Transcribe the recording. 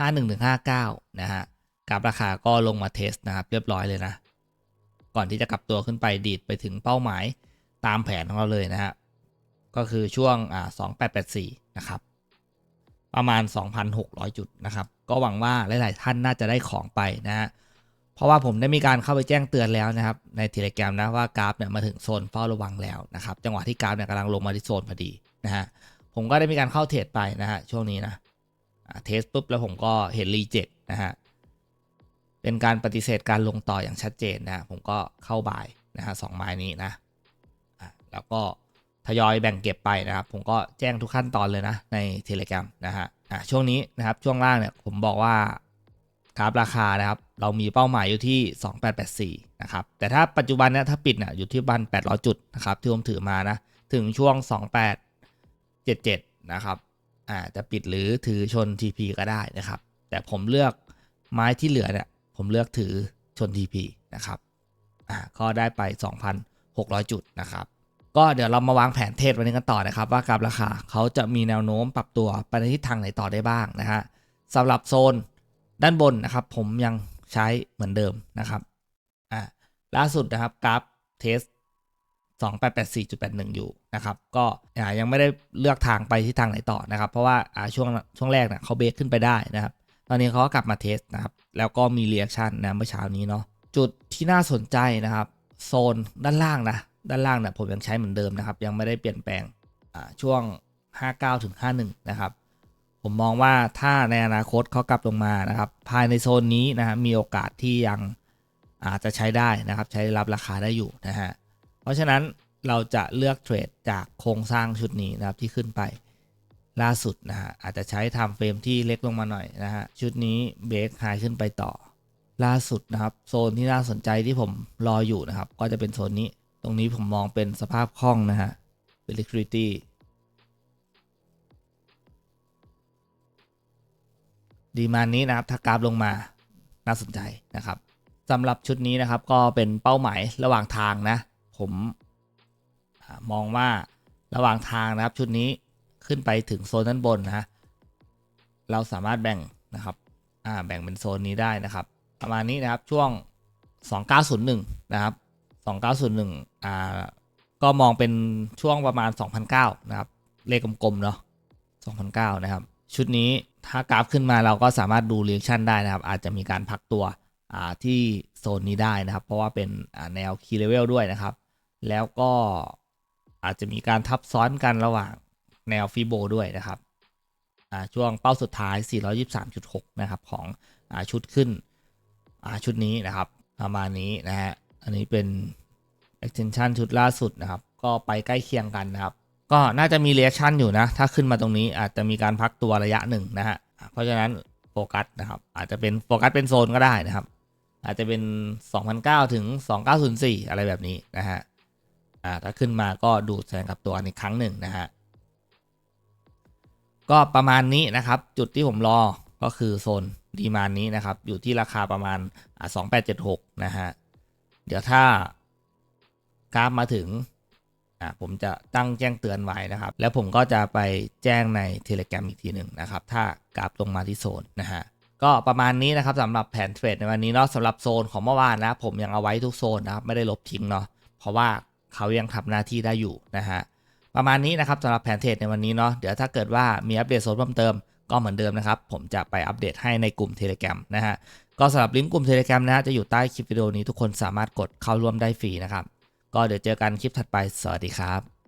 51-59 นะฮะกับราคาก็ลงมาเทสนะครับเรียบร้อยเลยนะ ก่อนที่จะกลับตัวขึ้นไปดีดไปถึงเป้าหมายตามแผนของเราเลยนะฮะก็คือช่วงอ่า2884 นะครับ ประมาณ 2,600 จุดนะครับ ก็หวังว่าหลาย ๆ ท่านน่าจะได้ของไปนะฮะเพราะว่าผมได้มีการเข้าไปแจ้งเตือนแล้วนะครับ ในเทเล gram นะว่ากราฟเนี่ยมาถึงโซนเฝ้าระวังแล้วนะครับ จังหวะที่กราฟเนี่ยกำลังลงมาที่โซนพอดีนะฮะผมก็ได้มีการเข้าเทรดไปนะฮะช่วงนี้นะ เทสปุ๊บแล้วผมก็เห็นรีเจ็คนะฮะ เป็นการปฏิเสธการลงต่ออย่างชัดเจนนะฮะผมก็เข้าบายนะฮะสองไม้นี้นะแล้วก็ทยอยแบ่งเก็บไปนะครับ ผมก็แจ้งทุกขั้นตอนเลยนะในเทเล gram นะฮะอะช่วงนี้นะครับช่วงล่างเนี่ยผมบอกว่ากราฟราคานะครับ เรามีเป้าหมายอยู่ที่ 2884 นะครับ แต่ถ้าปัจจุบันเนี่ยถ้าปิดเนี่ยอยู่ที่บัน800 จุดนะครับที่ผมถือมานะ ถึงช่วง 2877 นะครับ อ่าจะปิดหรือถือชน TP ก็ได้นะครับ แต่ผมเลือกไม้ที่เหลือเนี่ยผมเลือกถือชน TP นะครับอ่าก็ได้ไป 2,600 จุดนะครับก็เดี๋ยวเรามาวางแผนเทรดวันนี้กันต่อนะครับ ว่ากราฟราคาเขาจะมีแนวโน้มปรับตัวไปในทิศทางไหนต่อได้บ้างนะฮะสำหรับโซนด้านบนนะครับ ผมยังใช้เหมือนเดิมนะครับอ่าล่าสุดนะครับกราฟเทส 2884.81 อยู่นะครับก็ยังไม่ได้เลือกทางไปที่ทางไหนต่อนะครับ เพราะว่าช่วงช่วงแรกเนี่ยเขาเบรกขึ้นไปได้นะครับ ตอนนี้เขาก็กลับมาเทสนะครับ แล้วก็มีเรีแอคชั่นนะเมื่อเช้านี้เนาะจุดที่น่าสนใจนะครับ โซนด้านล่างนะด้านล่างเนี่ยผมยังใช้เหมือนเดิมนะครับ ยังไม่ได้เปลี่ยนแปลงช่วง 59ถึง51 นะครับ ผมมองว่าถ้าในอนาคตเขากลับลงมานะครับ ภายในโซนนี้นะฮะมีโอกาสที่ยังอาจจะใช้ได้นะครับ ใช้รับราคาได้อยู่นะฮะ เพราะฉะนั้นเราจะเลือกเทรดจากโครงสร้างชุดนี้นะครับที่ขึ้นไปล่าสุดนะฮะอาจจะใช้ทม์เฟรมที่เล็กลงมาหน่อยนะฮะชุดนี้เบรกไฮขึ้นไปต่อ ล่าสุดนะครับ โซนที่น่าสนใจที่ผมรออยู่นะครับ ก็จะเป็นโซนนี้ ตรงนี้ผมมองเป็นสภาพคล่องนะฮะเป็น liquidity ดีมานนี้นะครับถ้ากราฟลงมาน่าสนใจนะครับสำหรับชุดนี้นะครับก็เป็นเป้าหมายระหว่างทางนะ ผมอมองว่าระหว่างทางนะครับชุดนี้ขึ้นไปถึงโซนด้านบนนะเราสามารถแบ่งนะครับแบ่งเป็นโซนนี้ได้นะครับ ประมาณนี้นะครับช่วง 2901 นะครับ 2901อ่าก็มองเป็นช่วงประมาณ 2009 นะครับ เลขกลมๆเนาะ2009 นะครับ ชุดนี้ถ้ากราฟขึ้นมาเราก็สามารถดูเรียกชันได้นะครับ อาจจะมีการพักตัวที่โซนนี้ได้นะครับ เพราะว่าเป็นแนวคีย์เลเวลด้วยนะครับ แล้วก็อาจจะมีการทับซ้อนกันระหว่างแนวฟิโบด้วยนะครับช่วงเป้าสุดท้าย 423.6 นะครับ ของอชุดขึ้นชุดนี้นะครับประมาณนี้นะฮะ อันนี้เป็น extension ชุดล่าสุดนะครับ ก็ไปใกล้เคียงกันนะครับ ก็น่าจะมีเรีแอคชั่นอยู่นะ ถ้าขึ้นมาตรงนี้อาจจะมีการพักตัวระยะหนึ่งนะฮะ เพราะฉะนั้นโฟกัสนะครับ อาจจะเป็นโฟกัสเป็นโซนก็ได้นะครับ อาจจะเป็น 2009 ถึง 2904 อะไรแบบนี้นะฮะ อ่าถ้าขึ้นมาก็ดูดแสงกับตัวอีกครั้งหนึ่งนะฮะก็ประมาณนี้นะครับ จุดที่ผมรอก็คือโซนดีมานนี้นะครับ อยู่ที่ราคาประมาณอ่า2876นะฮะเดี๋ยวถ้ากราฟมาถึงอะผมจะตั้งแจ้งเตือนไว้นะครับ แล้วผมก็จะไปแจ้งใน Telegram อีกทีหนึ่งนะครับ ถ้ากราฟลงมาที่โซนนะฮะก็ประมาณนี้นะครับสำหรับแผนเทรดในวันนี้เนาะสำหรับโซนของเมื่อวานนะ ผมยังเอาไว้ทุกโซนนะครับไม่ได้ลบทิ้งเนาะเพราะว่า เขายังทำหน้าที่ได้อยู่นะฮะประมาณนี้นะครับสำหรับแผนเทรดในวันนี้เนาะเดี๋ยวถ้าเกิดว่ามีอัปเดตโซนเพิ่มเติมก็เหมือนเดิมนะครับ ผมจะไปอัปเดตให้ในกลุ่ม Telegram นะฮะก็สำหรับลิงก์กลุ่ม Telegram นะฮะจะอยู่ใต้คลิปวิดีโอนี้ทุกคนสามารถกดเข้าร่วมได้ฟรีนะครับ ก็เดี๋ยวเจอกันคลิปถัดไปสวัสดีครับ